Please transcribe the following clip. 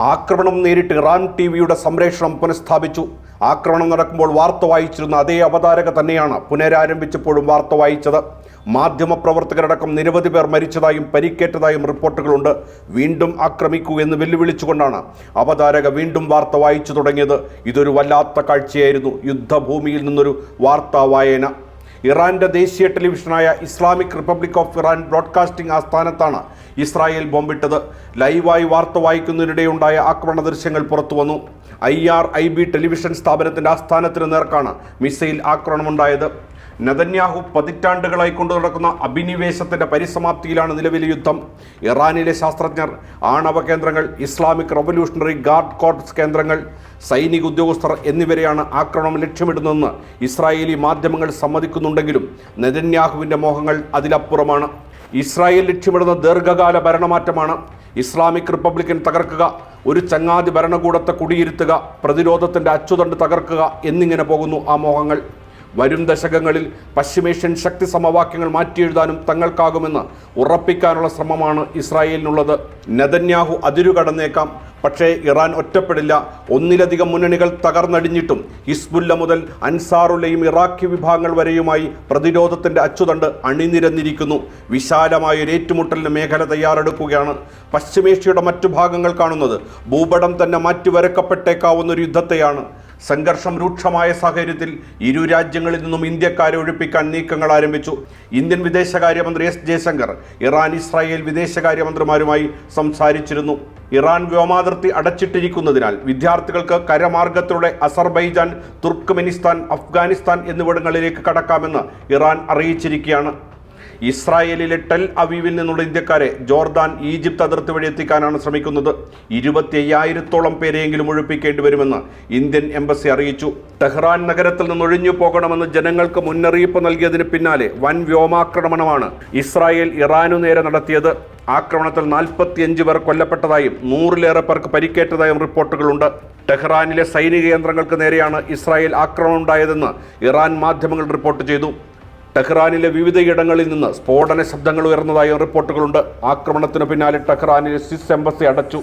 ആക്രമണം നേരിട്ട് Iran T വിയുടെ സംപ്രേഷണം പുനഃസ്ഥാപിച്ചു. ആക്രമണം നടക്കുമ്പോൾ വാർത്ത വായിച്ചിരുന്ന അതേ അവതാരക തന്നെയാണ് പുനരാരംഭിച്ചപ്പോഴും വാർത്ത വായിച്ചത്. മാധ്യമപ്രവർത്തകരടക്കം നിരവധി പേർ മരിച്ചതായും പരിക്കേറ്റതായും റിപ്പോർട്ടുകളുണ്ട്. വീണ്ടും ആക്രമിക്കൂ എന്ന് വെല്ലുവിളിച്ചുകൊണ്ടാണ് അവതാരക വീണ്ടും വാർത്ത വായിച്ചു തുടങ്ങിയത്. ഇതൊരു വല്ലാത്ത കാഴ്ചയായിരുന്നു. യുദ്ധഭൂമിയിൽ നിന്നൊരു വാർത്താ വായന. ഇറാന്റെ ദേശീയ ടെലിവിഷനായ Islamic Republic of Iran broadcasting ആസ്ഥാനത്താണ് Israel ബോംബിട്ടത്. ലൈവായി വാർത്ത വായിക്കുന്നതിനിടെയുണ്ടായ ആക്രമണ ദൃശ്യങ്ങൾ പുറത്തുവന്നു. I R I B television സ്ഥാപനത്തിന്റെ ആസ്ഥാനത്തിന് നേർക്കാണ് മിസൈൽ ആക്രമണമുണ്ടായത്. നെതന്യാഹു പതിറ്റാണ്ടുകളായി കൊണ്ടു നടക്കുന്ന അഭിനിവേശത്തിന്റെ പരിസമാപ്തിയിലാണ് നിലവിലെ യുദ്ധം. ഇറാനിലെ ശാസ്ത്രജ്ഞർ ആണവ കേന്ദ്രങ്ങൾ ഇസ്ലാമിക് റവല്യൂഷണറി ഗാർഡ് കോർപ്സ് കേന്ദ്രങ്ങൾ സൈനിക ഉദ്യോഗസ്ഥർ എന്നിവരെയാണ് ആക്രമണം ലക്ഷ്യമിടുന്നതെന്ന് ഇസ്രായേലി മാധ്യമങ്ങൾ സമ്മതിക്കുന്നുണ്ടെങ്കിലും നെതന്യാഹുവിന്റെ മോഹങ്ങൾ അതിലപ്പുറമാണ്. ഇസ്രായേൽ ലക്ഷ്യമിടുന്ന ദീർഘകാല ഭരണമാറ്റമാണ് ഇസ്ലാമിക് റിപ്പബ്ലിക്കൻ തകർക്കുക ഒരു ചങ്ങാതി ഭരണകൂടത്തെ കുടിയിരുത്തുക പ്രതിരോധത്തിന്റെ അച്ചുതണ്ട് തകർക്കുക എന്നിങ്ങനെ പോകുന്നു ആ മോഹങ്ങൾ. വരും ദശകങ്ങളിൽ പശ്ചിമേഷ്യൻ ശക്തി സമവാക്യങ്ങൾ മാറ്റിയെഴുതാനും തങ്ങൾക്കാകുമെന്ന് ഉറപ്പിക്കാനുള്ള ശ്രമമാണ് ഇസ്രായേലിനുള്ളത്. നെതന്യാഹു അതിരുകടന്നേക്കാം. പക്ഷേ ഇറാൻ ഒറ്റപ്പെടില്ല. ഒന്നിലധികം മുന്നണികൾ തകർന്നടിഞ്ഞിട്ടും ഹിസ്ബുല്ല മുതൽ അൻസാറുലയും ഇറാഖി വിഭാഗങ്ങൾ വരെയുമായി പ്രതിരോധത്തിന്റെ അച്ചുതണ്ട് അണിനിരന്നിരിക്കുന്നു. വിശാലമായ ഒരു ഏറ്റുമുട്ടലിന് മേഖല തയ്യാറെടുക്കുകയാണ്. പശ്ചിമേഷ്യയുടെ മറ്റു ഭാഗങ്ങൾ കാണുന്നത് ഭൂപടം തന്നെ മാറ്റിവരക്കപ്പെട്ടേക്കാവുന്ന ഒരു യുദ്ധത്തെയാണ്. സംഘർഷം രൂക്ഷമായ സാഹചര്യത്തിൽ ഇരു രാജ്യങ്ങളിൽ നിന്നും ഇന്ത്യക്കാരെ ഒഴിപ്പിക്കാൻ നീക്കങ്ങൾ ആരംഭിച്ചു. ഇന്ത്യൻ വിദേശകാര്യമന്ത്രി എസ് ജയശങ്കർ ഇറാൻ ഇസ്രായേൽ വിദേശകാര്യമന്ത്രിമാരുമായി സംസാരിച്ചിരുന്നു. ഇറാൻ വ്യോമാതിർത്തി അടച്ചിട്ടിരിക്കുന്നതിനാൽ വിദ്യാർത്ഥികൾക്ക് കരമാർഗത്തിലൂടെ അസർബൈജാൻ തുർക്ക്മെനിസ്ഥാൻ അഫ്ഗാനിസ്ഥാൻ എന്നിവിടങ്ങളിലേക്ക് കടക്കാമെന്ന് ഇറാൻ അറിയിച്ചിരിക്കുകയാണ്. ഇസ്രായേലിലെ ടെൽ അവീവിൽ നിന്നുള്ള ഇന്ത്യക്കാരെ ജോർദാൻ ഈജിപ്ത് അതിർത്തി വഴി എത്തിക്കാനാണ് ശ്രമിക്കുന്നത്. ഇരുപത്തി അയ്യായിരത്തോളം പേരെയെങ്കിലും ഒഴിപ്പിക്കേണ്ടി വരുമെന്ന് ഇന്ത്യൻ എംബസി അറിയിച്ചു. ടെഹ്റാൻ നഗരത്തിൽ നിന്ന് ഒഴിഞ്ഞു പോകണമെന്ന് ജനങ്ങൾക്ക് മുന്നറിയിപ്പ് നൽകിയതിന് പിന്നാലെ വൻ വ്യോമാക്രമണമാണ് ഇസ്രായേൽ ഇറാനു നേരെ നടത്തിയത്. ആക്രമണത്തിൽ നാൽപ്പത്തിയഞ്ച് പേർ കൊല്ലപ്പെട്ടതായും നൂറിലേറെ പേർക്ക് പരിക്കേറ്റതായും റിപ്പോർട്ടുകളുണ്ട്. ടെഹ്റാനിലെ സൈനിക കേന്ദ്രങ്ങൾക്ക് നേരെയാണ് ഇസ്രായേൽ ആക്രമണം ഉണ്ടായതെന്ന് ഇറാൻ മാധ്യമങ്ങൾ റിപ്പോർട്ട് ചെയ്തു. ടെഹ്റാനിലെ വിവിധയിടങ്ങളിൽ നിന്ന് സ്ഫോടന ശബ്ദങ്ങൾ ഉയർന്നതായും റിപ്പോർട്ടുകളുണ്ട്. ആക്രമണത്തിന് പിന്നാലെ ടെഹ്റാനിലെ സ്വിസ് എംബസി അടച്ചു.